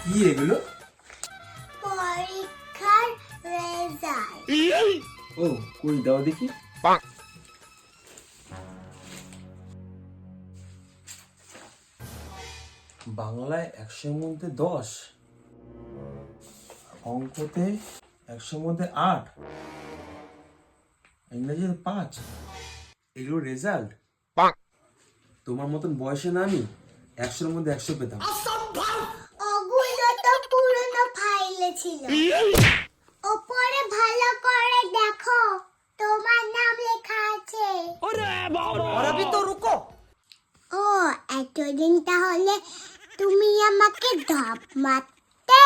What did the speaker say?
কি এগুলো পরীক্ষার রেজাল্ট ও কই দাও দেখি বাংলায় একশোর মধ্যে দশ অঙ্কতে একশোর মধ্যে আট ইংরেজিতে পাঁচ এগুলো রেজাল্ট তোমার মতন বয়সে না আমি একশোর মধ্যে একশো পেতাম। পুরনো ফাইলে ছিল। ওপরে ভালো করে দেখো তোমার নাম লেখা আছে। ওরে বাবা! রুকো। ও এতদিন তাহলে তুমি আমাকে ধপ মারতে?